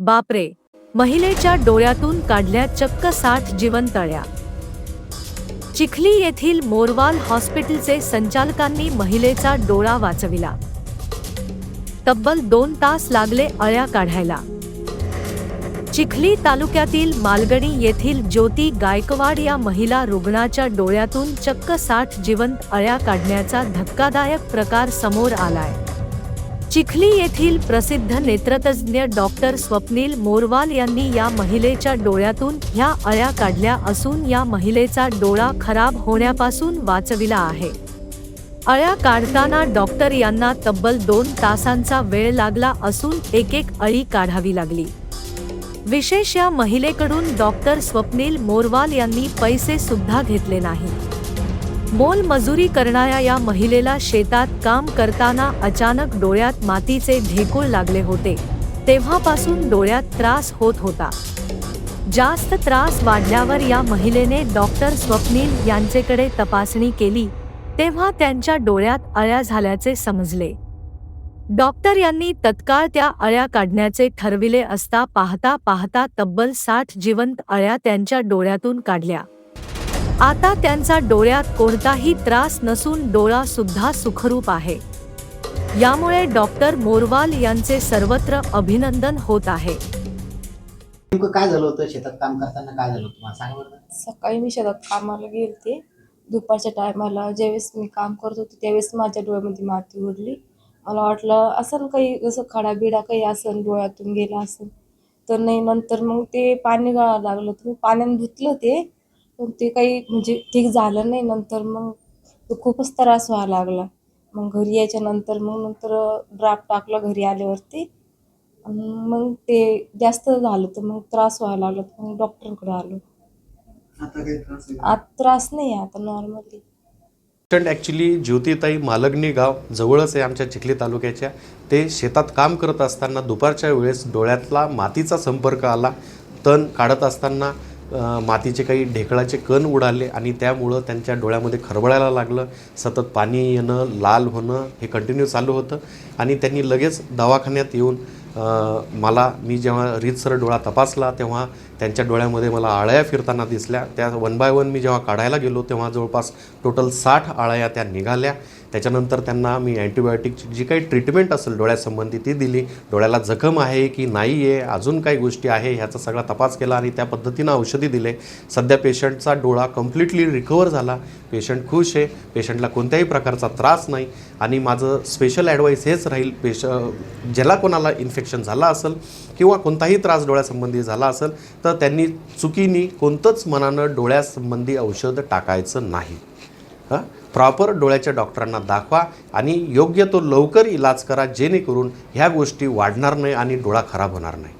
बापरे महिलेच्या डोळ्यातून काढल्या चक्क साठ जिवंत अळ्या चिखली येथील मोरवाल हॉस्पिटलचे संचालकांनी महिलेचा डोळा वाचविला. तब्बल दोन तास लागले अळ्या काढायला. चिखली तालुक्यातील मालगणी येथील ज्योती गायकवाड या महिला रुग्णाच्या डोळ्यातून चक्क साठ जिवंत अळ्या काढण्याचा धक्कादायक प्रकार समोर आलाय. चिखली येथील प्रसिद्ध नेत्रतज्ज्ञ डॉक्टर स्वप्नील मोरवाल यांनी या महिलेच्या डोळ्यातून ह्या अळ्या काढल्या असून या महिलेचा डोळा खराब होण्यापासून वाचविला आहे. अळ्या काढताना डॉक्टर यांना तब्बल दोन तासांचा वेळ लागला असून एक एक अळी काढावी लागली. विशेष या महिलेकडून डॉक्टर स्वप्नील मोरवाल यांनी पैसे सुद्धा घेतले नाही. मोल मजुरी करणाऱ्या या महिलेला शेतात काम करताना अचानक डोळ्यात मातीचे ढेकूळ लागले होते. तेव्हापासून डोळ्यात त्रास होत होता. जास्त त्रास वाढल्यावर या महिलेने डॉक्टर स्वप्नील यांचेकडे तपासणी केली तेव्हा त्यांच्या डोळ्यात अळ्या झाल्याचे समजले. डॉक्टर यांनी तत्काळ त्या अळ्या काढण्याचे ठरविले असता पाहता पाहता तब्बल साठ जिवंत अळ्या त्यांच्या डोळ्यातून काढल्या. आता त्यांचा डोळ्यात कोणताही त्रास नसून डोळा सुद्धा सुखरूप आहे. यामुळे डॉक्टर मोरवाल यांचे सर्वत्र अभिनंदन होत आहे. नेमकं काय झालं होतं? शेतात काम करताना काय झालं होतं? मला सांगा बरं. सकाळी मी शेतात कामाला गेलते. दुपारच्या टायमाला ज्यावेळेस मी काम करत होते त्यावेळेस माझ्या डोळ्यामध्ये माती उडली. मला वाटलं असं काही जसं खडा बिडा काही असं डोळ्यातून गेला असेल तर नाही नंतर मग ते पाणी गळायला लागलं. तर मी पाण्याने धुतलं ते. पण ते काही म्हणजे ठीक झालं नाही नंतर मग तो खूपच त्रास व्हायला लागला. मग घरी यायच्या नंतर मग नंतर ड्राफ्ट टाकलं घरी आल्यावरती. आणि मग ते जास्त झालं तर मग त्रास व्हायला लागला. तर मग डॉक्टरकडे आलो. आता काही त्रास? आता त्रास नाही आहे आता नॉर्मली पेशंट ॲक्च्युली ज्योतिताई मालगणी गाव जवळच आहे आमच्या चिखली तालुक्याच्या. ते शेतात काम करत असताना दुपारच्या वेळेस डोळ्यातला मातीचा संपर्क आला. तण काढत असताना मातीचे काही ढेकळाचे कण उडाले आणि त्यामुळं त्यांच्या डोळ्यामध्ये खरबळायला लागलं. सतत पाणी येणं लाल होणं हे कंटिन्यू चालू होतं. आणि त्यांनी लगेच दवाखान्यात येऊन मला मी जेव्हा रीतसर डोळा तपासला तेव्हा त्यांच्या डोळ्यामध्ये मला आळ्या फिरताना दिसल्या. त्या वन बाय वन मी जेव्हा काढायला गेलो तेव्हा जवळपास टोटल साठ आळ्या त्या निघाल्या. त्याच्यानंतर त्यांना मी अँटीबायोटिकची जी काही ट्रीटमेंट असेल डोळ्यासंबंधी ती दिली. डोळ्याला जखम आहे की नाही आहे अजून काही गोष्टी आहे ह्याचा सगळा तपास केला आणि त्या पद्धतीनं औषधी दिले. सध्या पेशंटचा डोळा कम्प्लिटली रिकवर झाला. पेशंट खुश आहे. पेशंटला कोणत्याही प्रकारचा त्रास नाही. आणि माझं स्पेशल ॲडवाईस हेच राहील पेश ज्याला कोणाला इन्फेक्शन झालं असेल किंवा कोणताही त्रास डोळ्यासंबंधी झाला असेल तर त्यांनी चुकीने कोणतंच मनानं डोळ्यासंबंधी औषध टाकायचं नाही. हां? प्रॉपर डोळ्याच्या डॉक्टरांना दाखवा आणि योग्य तो लवकर इलाज करा जेणेकरून ह्या गोष्टी वाढणार नाही आणि डोळा खराब होणार नाही.